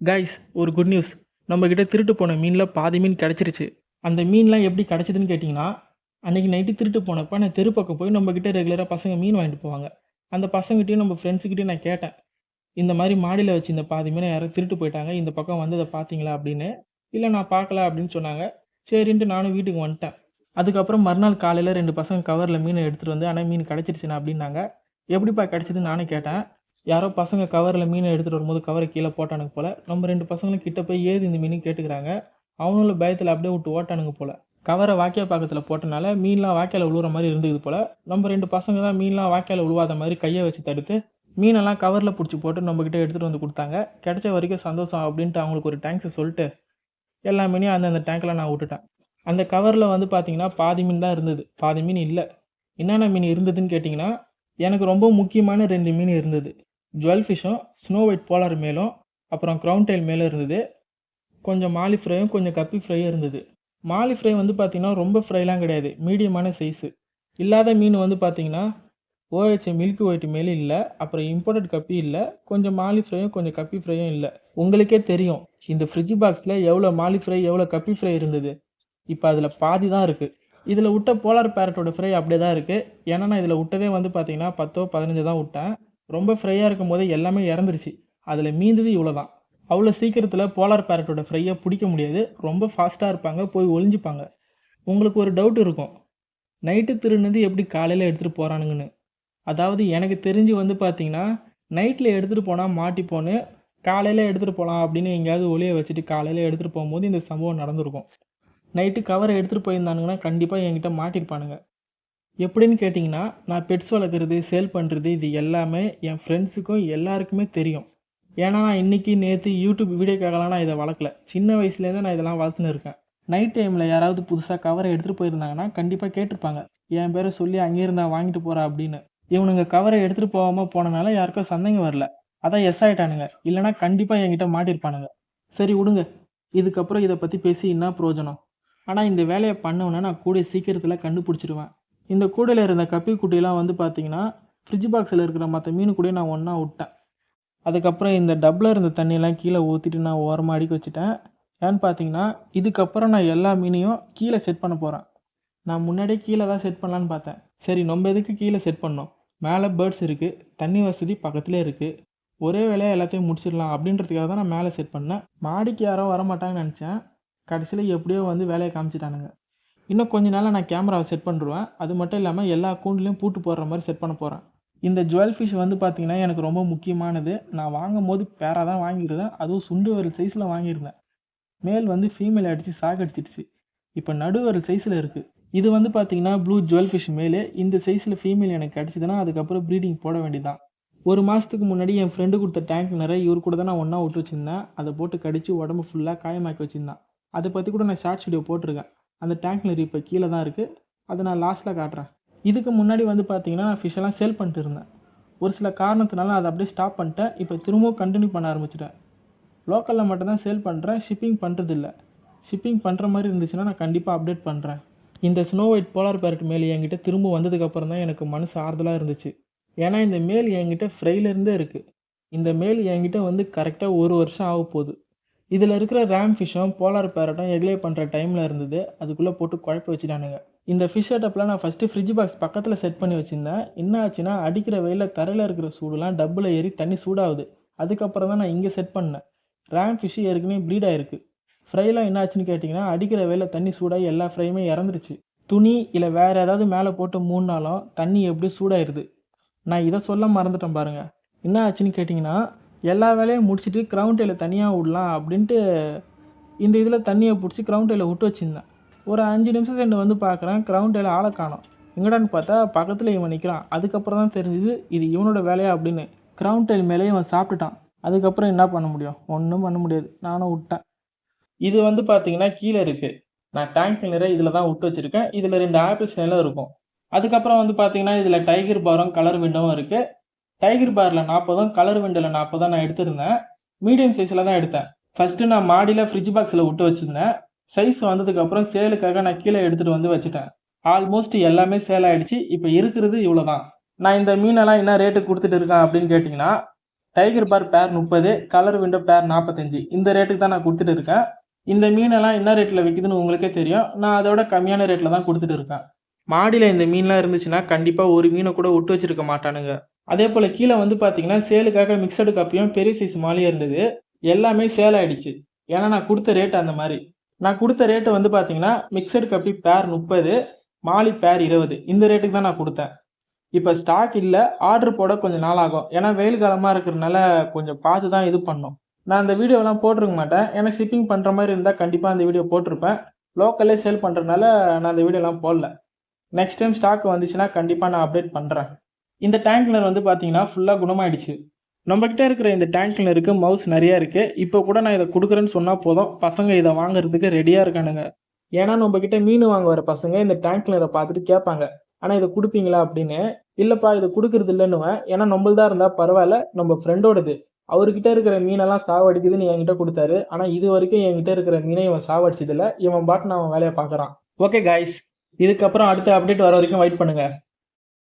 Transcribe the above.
Guys ஒரு good news நம்மக்கிட்ட திருட்டு போன மீனில் பாதி மீன் கிடச்சிருச்சு. அந்த மீன்லாம் எப்படி கிடச்சிதுன்னு கேட்டிங்கன்னா அன்றைக்கி நைட்டு திருட்டு போனப்போ நான் தெரு பக்கம் போய் நம்மக்கிட்ட ரெகுலராக பசங்க மீன் வாங்கிட்டு போவாங்க. அந்த பசங்ககிட்டயும் நம்ம ஃப்ரெண்ட்ஸுக்கிட்டையும் நான் கேட்டேன். இந்த மாதிரி மாடியில் வச்சு இந்த பாதி மீனை யாரும் திருட்டு போயிட்டாங்க. இந்த பக்கம் வந்ததை பார்த்தீங்களா அப்படின்னு. இல்லை நான் பார்க்கல அப்படின்னு சொன்னாங்க. சரின்ட்டு நானும் வீட்டுக்கு வந்துட்டேன். அதுக்கப்புறம் மறுநாள் காலையில் ரெண்டு பசங்க கவரில் மீனை எடுத்துகிட்டு வந்து ஆனால் மீன் கிடச்சிருச்சுண்ணா அப்படின்னாங்க. எப்படிப்பா கிடச்சிதுன்னு நானும் கேட்டேன். யாரோ பசங்க கவரில் மீனை எடுத்துகிட்டு வரும்போது கவரை கீழே போட்டானுங்க போல். நம்ம ரெண்டு பசங்களும் கிட்ட போய் ஏது இந்த மீன் கேட்டுக்கிறாங்க. அவனுங்களும் பயத்தில் அப்படியே விட்டு ஓட்டானுங்க போல். கவரை வாக்கிய பக்கத்தில் போட்டனால மீன்லாம் வாய்க்கால உழுவுற மாதிரி இருந்தது போல். நம்ம ரெண்டு பசங்க தான் மீன்லாம் வாய்க்கால விழுவாத மாதிரி கையை வச்சு தடுத்து மீனெல்லாம் கவரில் பிடிச்சி போட்டு நம்மக்கிட்ட எடுத்துகிட்டு வந்து கொடுத்தாங்க. கிடைச்ச வரைக்கும் சந்தோஷம் அப்படின்ட்டு அவங்களுக்கு ஒரு டேங்க்ஸை சொல்லிட்டு எல்லா மீனையும் அந்தந்த டேங்க்கில் நான் விட்டுட்டேன். அந்த கவரில் வந்து பார்த்தீங்கன்னா பாதி மீன் தான் இருந்தது. பாதி மீன் இல்லை. என்னென்ன மீன் இருந்ததுன்னு கேட்டிங்கன்னா எனக்கு ரொம்ப முக்கியமான ரெண்டு மீன் இருந்தது. ஜுவல் ஃபிஷ்ஷும் ஸ்னோ ஒயிட் போலார் மேலும் அப்புறம் க்ரௌன் டைல் மேலும் இருந்தது. கொஞ்சம் மாலி ஃப்ரையும் கொஞ்சம் கப்பி ஃப்ரையும் இருந்தது. மாலி ஃப்ரை வந்து பார்த்திங்கன்னா ரொம்ப ஃப்ரைலாம் கிடையாது. மீடியமான சைஸு இல்லாத மீன் வந்து பார்த்திங்கன்னா ஓஹெச் மில்க் ஒயிட் மேலே இல்லை. அப்புறம் இம்போர்ட்டட் கப்பி இல்லை. கொஞ்சம் மாலி ஃப்ரையும் கொஞ்சம் கப்பி ஃப்ரையும் இல்லை. உங்களுக்கே தெரியும் இந்த ஃப்ரிட்ஜ் பாக்ஸில் எவ்வளோ மாலி ஃப்ரை எவ்வளோ கப்பி ஃப்ரை இருந்தது. இப்போ அதில் பாதி தான் இருக்குது இதில் விட்ட போலார் பேரட்டோட ஃப்ரை அப்படியே தான் இருக்குது ஏன்னா நான் இதில் விட்டதே வந்து பார்த்தீங்கன்னா பத்தோ பதினஞ்சு தான் விட்டேன். ரொம்ப ஃப்ரையாக இருக்கும் போது எல்லாமே இறந்துருச்சு. அதில் மீந்தது இவ்வளோ தான் அவ்வளோ சீக்கிரத்தில் போலார் பேரட்டோட ஃப்ரையை பிடிக்க முடியாது. ரொம்ப ஃபாஸ்ட்டாக இருப்பாங்க போய் ஒளிஞ்சிப்பாங்க. உங்களுக்கு ஒரு டவுட் இருக்கும். நைட்டு திருநது எப்படி காலையில் எடுத்துகிட்டு போகிறானுங்கன்னு அதாவது எனக்கு தெரிஞ்சு வந்து பார்த்தீங்கன்னா நைட்டில் எடுத்துகிட்டு போனால் மாட்டிப்போன்னு காலையில் எடுத்துகிட்டு போகலாம் அப்படின்னு எங்கேயாவது ஒளியை வச்சுட்டு காலையில் எடுத்துகிட்டு போகும்போது இந்த சம்பவம் நடந்திருக்கும். நைட்டு கவரை எடுத்துகிட்டு போயிருந்தானுங்கன்னா கண்டிப்பாக என்கிட்ட மாட்டிருப்பானுங்க. எப்படின்னு கேட்டிங்கன்னா நான் பெட்ஸ் வளர்க்குறது சேல் பண்ணுறது இது எல்லாமே என் ஃப்ரெண்ட்ஸுக்கும் எல்லாருக்குமே தெரியும். ஏன்னா நான் இன்றைக்கி நேற்று யூடியூப் வீடியோக்காகலாம் நான் இதை வளர்க்கல. சின்ன வயசுலேருந்தே நான் இதெல்லாம் வளர்த்துன்னு இருக்கேன். நைட் டைமில் யாராவது புதுசாக கவரை எடுத்துகிட்டு போயிருந்தாங்கன்னா கண்டிப்பாக கேட்டிருப்பாங்க. என் பேரை சொல்லி அங்கேருந்தா வாங்கிட்டு போகிறா அப்படின்னு. இவனுங்க கவரை எடுத்துகிட்டு போகாமல் போனனால யாருக்கும் சந்தேகம் வரல. அதான் எஸ் ஆகிட்டானுங்க இல்லைனா கண்டிப்பாக என்கிட்ட மாட்டியிருப்பானுங்க. சரி விடுங்க. இதுக்கப்புறம் இதை பற்றி பேசி என்ன பிரயோஜனம்? ஆனால் இந்த வேலையை பண்ணவொன்னே நான் கூடிய சீக்கிரத்தில் கண்டுபிடிச்சிடுவேன் இந்த கூடையில் இருந்த கப்பி குட்டிலாம் வந்து பார்த்தீங்கன்னா ஃப்ரிட்ஜ் பாக்ஸில் இருக்கிற மற்ற மீன் கூட நான் ஒன்றா விட்டேன். அதுக்கப்புறம் இந்த டப்பில் இருந்த தண்ணியெல்லாம் கீழே ஊற்றிட்டு நான் ஓரமாக அடிக்க வச்சுட்டேன். ஏன்னு பார்த்தீங்கன்னா இதுக்கப்புறம் நான் எல்லா மீனையும் கீழே செட் பண்ண போகிறேன் நான் முன்னாடியே கீழே தான் செட் பண்ணலான்னு பார்த்தேன். சரி நம்ம எதுக்கு கீழே செட் பண்ணோம்? மேலே பேர்ட்ஸ் இருக்குது தண்ணி வசதி பக்கத்துலேயே இருக்குது ஒரே வேலையாக எல்லாத்தையும் முடிச்சிடலாம் அப்படின்றதுக்காக தான் நான் மேலே செட் பண்ணேன். மாடிக்கு யாரும் வரமாட்டாங்கன்னு நினச்சேன். கடைசியில் எப்படியோ வந்து வேலையை காமிச்சிட்டானுங்க. இன்னும் கொஞ்ச நாளில் நான் கேமராவை செட் பண்ணிடுவேன். அது மட்டும் இல்லாமல் எல்லா கூண்டுலேயும் பூட்டு போடுற மாதிரி செட் பண்ண போகிறேன் இந்த ஜுவல் ஃபிஷ் வந்து பார்த்திங்கன்னா எனக்கு ரொம்ப முக்கியமானது. நான் வாங்கும் போது பேராக தான் வாங்கியிருந்தேன். அதுவும் சுண்டு வரல் சைஸில் வாங்கியிருந்தேன். மேல் வந்து ஃபீமேல் அடித்து சாகடிச்சிடுச்சு இப்போ நடுவரல் சைஸில் இருக்குது இது வந்து பார்த்திங்கன்னா ப்ளூ ஜுவல் ஃபிஷ் மேலே. இந்த சைஸில் ஃபீமேல் எனக்கு கிடச்சிதுன்னா அதுக்கப்புறம் ப்ரீடிங் போட வேண்டியதான் ஒரு மாதத்துக்கு முன்னாடி என் ஃப்ரெண்டு கொடுத்த டேங்க் நிறைய இவர் கூட தான் நான் ஒன்றா விட்டு வச்சுருந்தேன். அதை போட்டு கடித்து உடம்பு ஃபுல்லாக காயமாக்கி வச்சுருந்தேன். அதை பற்றி கூட நான் ஷார்ட்ஸ் வீடியோ போட்டிருக்கேன். அந்த டேங்க் இப்போ கீழே தான் இருக்குது அதை நான் லாஸ்ட்டில் காட்டுறேன். இதுக்கு முன்னாடி வந்து பார்த்தீங்கன்னா நான் ஃபிஷ்ஷெல்லாம் சேல் பண்ணிட்டு இருந்தேன். ஒரு சில காரணத்தினால அதை அப்படியே ஸ்டாப் பண்ணிட்டேன். இப்போ திரும்பவும் கண்டினியூ பண்ண ஆரம்பிச்சிட்டேன். லோக்கலில் மட்டும்தான் சேல் பண்ணுறேன் ஷிப்பிங் பண்ணுறதில்ல ஷிப்பிங் பண்ணுற மாதிரி இருந்துச்சுன்னா நான் கண்டிப்பாக அப்டேட் பண்ணுறேன் இந்த ஸ்னோ ஒயிட் போலார் பேரட் மேல் என்கிட்ட திரும்ப வந்ததுக்கப்புறம் தான் எனக்கு மனசு ஆறுதலாக இருந்துச்சு. ஏன்னா இந்த மேல் என்கிட்ட ஃப்ரைலேருந்தே இருக்குது இந்த மேல் என்கிட்ட வந்து கரெக்டாக ஒரு வருஷம் ஆக போகுது இதில் இருக்கிற ரேம் ஃபிஷ்ஷும் போலார் பேரட்டும் எக்லே பண்ணுற டைமில் இருந்தது. அதுக்குள்ளே போட்டு குழப்ப வச்சுட்டானுங்க. இந்த ஃபிஷ் செட்டப்பில் நான் ஃபஸ்ட்டு ஃப்ரிட்ஜ் பாக்ஸ் பக்கத்தில் செட் பண்ணி வச்சுருந்தேன். என்ன ஆச்சுன்னா அடிக்கிற வெயிலில் தரையில் இருக்கிற சூடுலாம் டப்பில் ஏறி தண்ணி சூடாகுது. அதுக்கப்புறம் தான் நான் இங்கே செட் பண்ணேன். ரேம் ஃபிஷ்ஷு ஏற்கனவே ப்ளீட் ஆகிருக்கு ஃப்ரைலாம் என்ன ஆச்சுன்னு கேட்டிங்கன்னா அடிக்கிற வெயிலில் தண்ணி சூடாகி எல்லா ஃப்ரையுமே இறந்துருச்சு. துணி இல்லை வேறு ஏதாவது மேலே போட்டு மூணுனாலும் தண்ணி எப்படி சூடாயிருது? நான் இதை சொல்ல மறந்துட்டேன் பாருங்கள் என்ன ஆச்சுன்னு கேட்டிங்கன்னா எல்லா வேலையும் முடிச்சுட்டு க்ரௌண்ட் க்ரௌண்டையில் தனியாக விடலாம் அப்படின்ட்டு இந்த இதில் தண்ணியை பிடிச்சி க்ரௌண்டையில் விட்டு வச்சுருந்தேன். ஒரு அஞ்சு நிமிஷம் சென்று வந்து பார்க்குறேன் க்ரௌண்டையில் ஆளை காணும். எங்கடான்னு பார்த்தா பக்கத்தில் இவன் நிற்கிறான் அதுக்கப்புறம் தான் தெரிஞ்சுது இது இவனோட வேலையா அப்படின்னு. க்ரௌண்டைல் மேலே இவன் சாப்பிட்டுட்டான். அதுக்கப்புறம் என்ன பண்ண முடியும்? ஒன்றும் பண்ண முடியாது. நானும் விட்டேன். இது வந்து பார்த்தீங்கன்னா கீழே இருக்குது நான் டேங்க் நிறைய இதில் தான் விட்டு வச்சுருக்கேன். இதில் ரெண்டு ஆப்பிள்ஸ் நிலம் இருக்கும். அதுக்கப்புறம் வந்து பார்த்தீங்கன்னா இதில் டைகர் பாரம் கலர் விண்டோவும் இருக்குது டைகர் பாரில் நாற்பதும் கலர் விண்டில் நாற்பதும் நான் எடுத்திருந்தேன். மீடியம் சைஸில் தான் எடுத்தேன். ஃபஸ்ட்டு நான் மாடியில் ஃப்ரிட்ஜ் பாக்ஸில் விட்டு வச்சுருந்தேன். சைஸ் வந்ததுக்கப்புறம் சேலுக்காக நான் கீழே எடுத்துகிட்டு வந்து வச்சுட்டேன். ஆல்மோஸ்ட் எல்லாமே சேல் ஆகிடுச்சு இப்போ இருக்கிறது இவ்வளோ தான் நான் இந்த மீனெல்லாம் என்ன ரேட்டு கொடுத்துட்டு இருக்கேன் அப்படின்னு கேட்டிங்கன்னா டைகர் பார் பேர் முப்பது கலர் விண்டோ பேர் நாற்பத்தஞ்சு இந்த ரேட்டுக்கு தான் நான் கொடுத்துட்டு இருக்கேன். இந்த மீனெல்லாம் என்ன ரேட்டில் விற்கிதுன்னு உங்களுக்கே தெரியும். நான் அதோட கம்மியான ரேட்டில் தான் கொடுத்துட்டு இருக்கேன். மாடியில் இந்த மீன்லாம் இருந்துச்சுன்னா கண்டிப்பாக ஒரு மீனை கூட விட்டு வச்சிருக்க மாட்டானுங்க. அதே போல் கீழே வந்து பார்த்தீங்கன்னா சேலுக்காக மிக்சடு கப்பியும் பெரிய சைஸ் மாலையும் இருந்தது. எல்லாமே சேல் ஆகிடுச்சு ஏன்னா நான் கொடுத்த ரேட் அந்த மாதிரி. நான் கொடுத்த ரேட்டு வந்து பார்த்தீங்கன்னா மிக்சடு கப்பி பேர் முப்பது மாலி பேர் இருபது. இந்த ரேட்டுக்கு தான் நான் கொடுத்தேன். இப்போ ஸ்டாக் இல்லை ஆர்டர் போட கொஞ்சம் நாள் ஆகும். ஏன்னா வெயில் காலமாக இருக்கிறதுனால கொஞ்சம் பார்த்து தான் இது பண்ணோம் நான் அந்த வீடியோலாம் போட்டிருக்க மாட்டேன். ஏன்னா ஷிப்பிங் பண்ணுற மாதிரி இருந்தால் கண்டிப்பாக அந்த வீடியோ போட்டிருப்பேன். லோக்கல்லே சேல் பண்ணுறதுனால நான் அந்த வீடியோலாம் போடல. நெக்ஸ்ட் டைம் ஸ்டாக் வந்துச்சுன்னா கண்டிப்பாக நான் அப்டேட் பண்ணுறேன் இந்த டேங்க்லர் வந்து பார்த்தீங்கன்னா ஃபுல்லாக குணமாயிடுச்சு. நம்மக்கிட்ட இருக்கிற இந்த டேங்க்னருக்கு மவுஸ் நிறையா இருக்குது இப்போ கூட நான் இதை கொடுக்குறேன்னு சொன்னால் போதும். பசங்க இதை வாங்குறதுக்கு ரெடியாக இருக்கானுங்க. ஏன்னா நம்மக்கிட்ட மீன் வாங்க வர பசங்க. இந்த டேங்க் பார்த்துட்டு கேட்பாங்க. ஆனால் இதை கொடுப்பீங்களா? அப்படின்னு. இல்லைப்பா இதை கொடுக்குறது இல்லைன்னுவேன். ஏன்னா நம்மள்தான் இருந்தால் பரவாயில்ல. நம்ம ஃப்ரெண்டோடது அவர்கிட்ட இருக்கிற மீனெல்லாம் சாவடிக்குதுன்னு என்கிட்ட கொடுத்தாரு. ஆனால் இது வரைக்கும் என்கிட்ட இருக்கிற மீனை இவன் சாவடிச்சதில்ல. இவன் பாட்டு அவன் வேலையை பார்க்குறான். ஓகே காய்ஸ் இதுக்கப்புறம் அடுத்த அப்டேட் வர வரைக்கும் வெயிட் பண்ணுங்கள்